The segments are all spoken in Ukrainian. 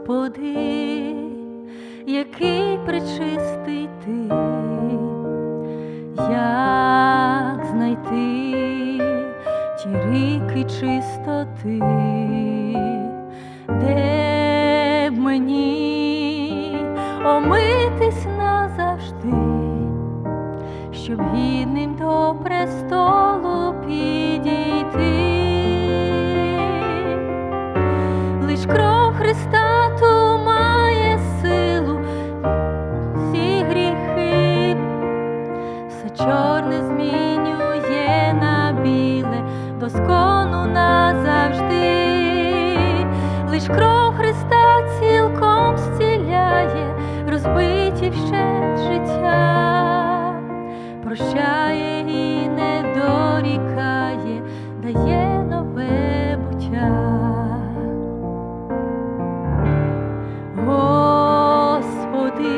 Господи, який причистий ти, як знайти ті ріки чистоти, де б мені омитись назавжди, щоб гідним до престолу дає нове буття. Господи,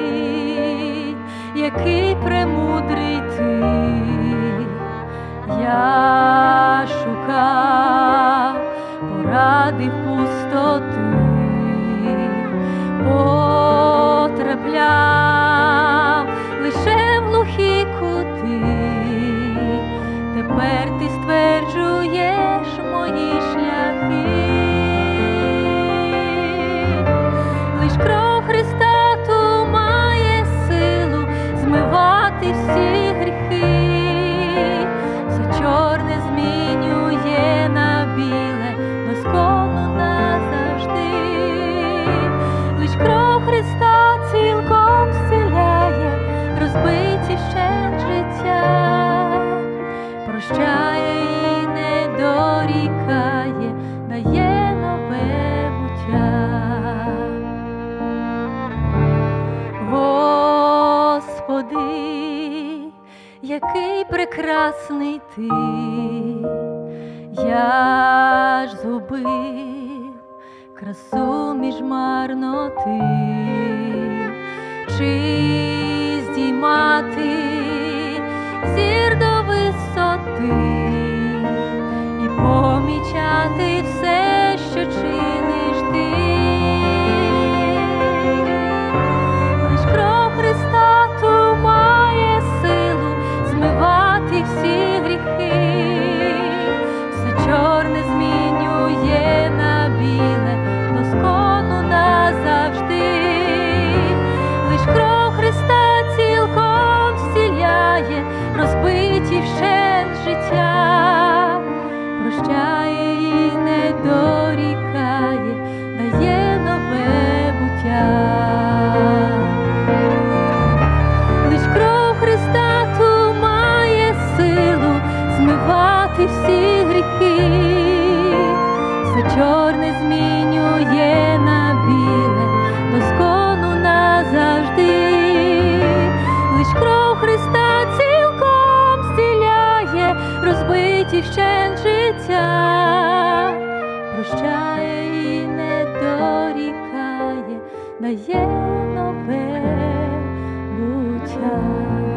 який премудрий ти, я шукав поради пустоти, розбиті вщент життя, прощає і не дорікає, дає нове буття. Господи, який прекрасний ти, я ж згубив красу між марноти, чи здіймати змивати всі гріхи, все чорне змінює на біле, доскону назавжди, лиш кров Христа цілком стіляє, розбиті вщен життя, прощає і не дорікає, дає нове буття.